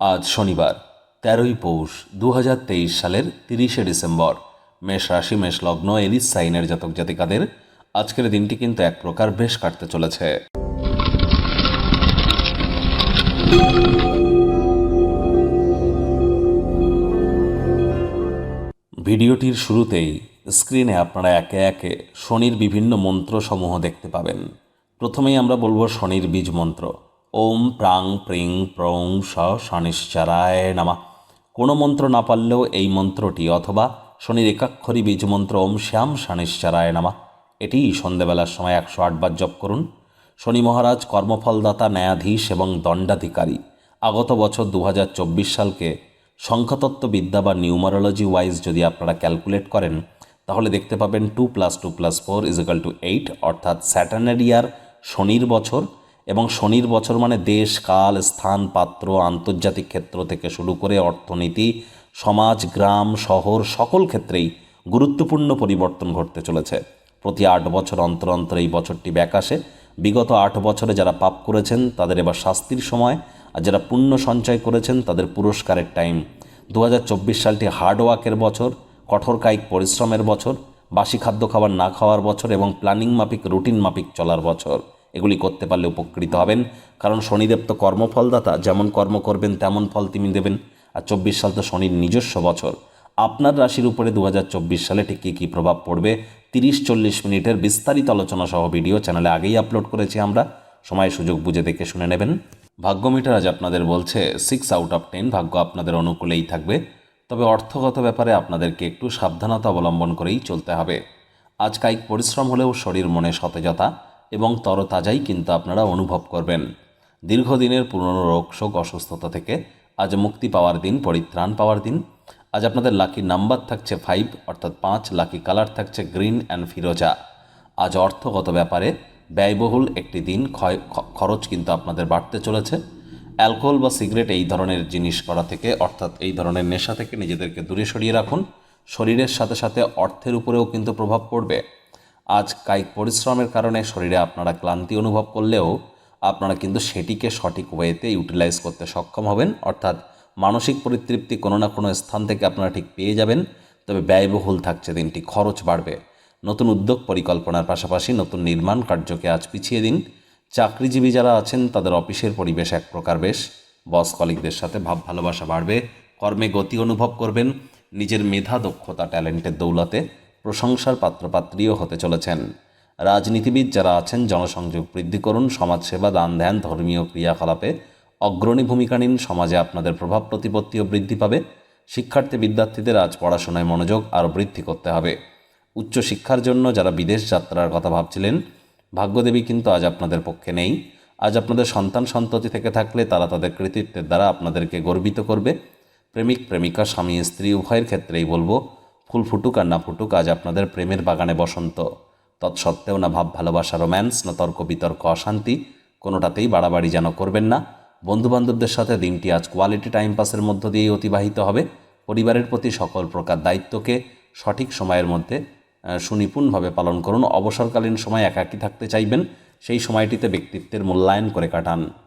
আজ শনিবার, তেরোই পৌষ দু সালের তিরিশে ডিসেম্বর। মেষ রাশি, মেষ লগ্ন এরিস সাইনের জাতক জাতিকাদের আজকের দিনটি কিন্তু এক প্রকার বেশ কাটতে চলেছে। ভিডিওটির শুরুতেই স্ক্রিনে আপনারা একে একে শনির বিভিন্ন মন্ত্রসমূহ দেখতে পাবেন। প্রথমেই আমরা বলব শনির বীজ মন্ত্র। ওম প্রাং প্রিং প্রং স শনিশ্চারায় নামা। কোনো মন্ত্র না পারলেও এই মন্ত্রটি অথবা শনির একাক্ষরী বীজ মন্ত্র ওম শ্যাম শনিশ্চারায় নামা। এটি সন্ধেবেলার সময় একশো আটবার জপ করুন। শনি মহারাজ কর্মফলদাতা, ন্যায়াধীশ এবং দণ্ডাধিকারী। আগত বছর দু হাজার চব্বিশ সালকে সংখ্যাতত্ত্ব বিদ্যা বা নিউমারোলজি ওয়াইজ যদি আপনারা ক্যালকুলেট করেন, তাহলে দেখতে পাবেন two plus two plus four is equal two eight, অর্থাৎ স্যাটার্নারি ইয়ার শনির বছর এবং শনির বছর মানে দেশ, কাল, স্থান, পাত্র, আন্তর্জাতিক ক্ষেত্র থেকে শুরু করে অর্থনীতি, সমাজ, গ্রাম, শহর, সকল ক্ষেত্রেই গুরুত্বপূর্ণ পরিবর্তন ঘটতে চলেছে। প্রতি আট বছর অন্তর অন্তর এই বছরটি ব্যাক আসে। বিগত আট বছরে যারা পাপ করেছেন, তাদের এবার শাস্তির সময়, আর যারা পুণ্য সঞ্চয় করেছেন, তাদের পুরস্কারের টাইম। দু হাজার চব্বিশ সালটি হার্ডওয়ার্কের বছর, কঠোর কায়িক পরিশ্রমের বছর, বাসি খাদ্য খাবার না খাওয়ার বছর এবং প্ল্যানিং মাফিক, রুটিন মাফিক চলার বছর। এগুলি করতে পারলে উপকৃত হবেন। কারণ শনিদেব তো কর্মফলদাতা, যেমন কর্ম করবেন তেমন ফল তিনি দেবেন। আর চব্বিশ সাল তো শনির নিজস্ব বছর। আপনার রাশির উপরে দু হাজার চব্বিশ সালে ঠিক কী কী প্রভাব পড়বে? তিরিশ চল্লিশ মিনিটের বিস্তারিত আলোচনা সহ ভিডিও চ্যানেলে আগেই আপলোড করেছি আমরা। সময়, সুযোগ বুঝে দেখে শুনে নেবেন। ভাগ্য মিটার আজ আপনাদের বলছে সিক্স আউট অফ টেন ভাগ্য আপনাদের অনুকূলেই থাকবে। তবে অর্থগত ব্যাপারে আপনাদেরকে একটু সাবধানতা অবলম্বন করেই চলতে হবে। আজ কায়িক পরিশ্রম হলেও শরীর মনে সতেজতা। এবং তরতাজাই কিন্তু আপনারা অনুভব করবেন। দীর্ঘদিনের পুরনো রোগ, শোক, অসুস্থতা থেকে আজ মুক্তি পাওয়ার দিন, পরিত্রাণ পাওয়ার দিন। আজ আপনাদের লাকি নাম্বার থাকছে ফাইভ অর্থাৎ পাঁচ, লাকি কালার থাকছে গ্রিন অ্যান্ড ফিরোজা। আজ অর্থগত ব্যাপারে ব্যয়বহুল একটি দিন, ক্ষয় খরচ কিন্তু আপনাদের বাড়তে চলেছে। অ্যালকোহল বা সিগারেট এই ধরনের জিনিস করা থেকে, অর্থাৎ এই ধরনের নেশা থেকে নিজেদেরকে দূরে সরিয়ে রাখুন। শরীরের সাথে সাথে অর্থের উপরেও কিন্তু প্রভাব পড়বে। আজ কায়িক পরিশ্রমের কারণে শরীরে আপনারা ক্লান্তি অনুভব করলেও আপনারা কিন্তু সেটিকে সঠিক ওয়েতে ইউটিলাইজ করতে সক্ষম হবেন। অর্থাৎ মানসিক পরিতৃপ্তি কোনো না কোনো স্থান থেকে আপনারা ঠিক পেয়ে যাবেন। তবে ব্যয়বহুল থাকছে দিনটি, খরচ বাড়বে। নতুন উদ্যোগ পরিকল্পনার পাশাপাশি নতুন নির্মাণ কার্যকে আজ পিছিয়ে দিন। চাকরিজীবী যারা আছেন, তাদের অফিসের পরিবেশ এক প্রকার বেশ। বস কলিকদের সাথে ভাব ভালোবাসা বাড়বে। কর্মে গতি অনুভব করবেন। নিজের মেধা, দক্ষতা, ট্যালেন্টের দৌলতে প্রশংসার পাত্রপাত্রীও হতে চলেছেন। রাজনীতিবিদ যারা আছেন, জনসংযোগ বৃদ্ধি করুন, সমাজসেবা, দান ধ্যান, ধর্মীয় ক্রিয়াকলাপে অগ্রণী ভূমিকা নিন, সমাজে আপনাদের প্রভাব, প্রতিপত্তিও বৃদ্ধি পাবে। শিক্ষার্থী বিদ্যার্থীদের আজ পড়াশোনায় মনোযোগ আরও বৃদ্ধি করতে হবে। উচ্চশিক্ষার জন্য যারা বিদেশ যাত্রার কথা ভাবছিলেন, ভাগ্যদেবী কিন্তু আজ আপনাদের পক্ষে নেই। আজ আপনাদের সন্তান সন্ততি থেকে থাকলে তারা তাদের কৃতিত্বের দ্বারা আপনাদেরকে গর্বিত করবে। প্রেমিক, প্রেমিকা, স্বামী, স্ত্রী, উভয়ের ক্ষেত্রেই বলব ফুল ফুটুক আর না ফুটুক, আজ আপনাদের প্রেমের বাগানে বসন্ত। তৎসত্ত্বেও না ভাব, ভালোবাসা, রোম্যান্স, না তর্ক, বিতর্ক, অশান্তি, কোনোটাতেই বাড়াবাড়ি যেন করবেন না। বন্ধুবান্ধবদের সাথে দিনটি আজ কোয়ালিটি টাইম পাসের মধ্য দিয়েই অতিবাহিত হবে। পরিবারের প্রতি সকল প্রকার দায়িত্বকে সঠিক সময়ের মধ্যে সুনিপুণভাবে পালন করুন। অবসরকালীন সময় একাকী থাকতে চাইবেন, সেই সময়টিতে ব্যক্তিত্বের মূল্যায়ন করে কাটান।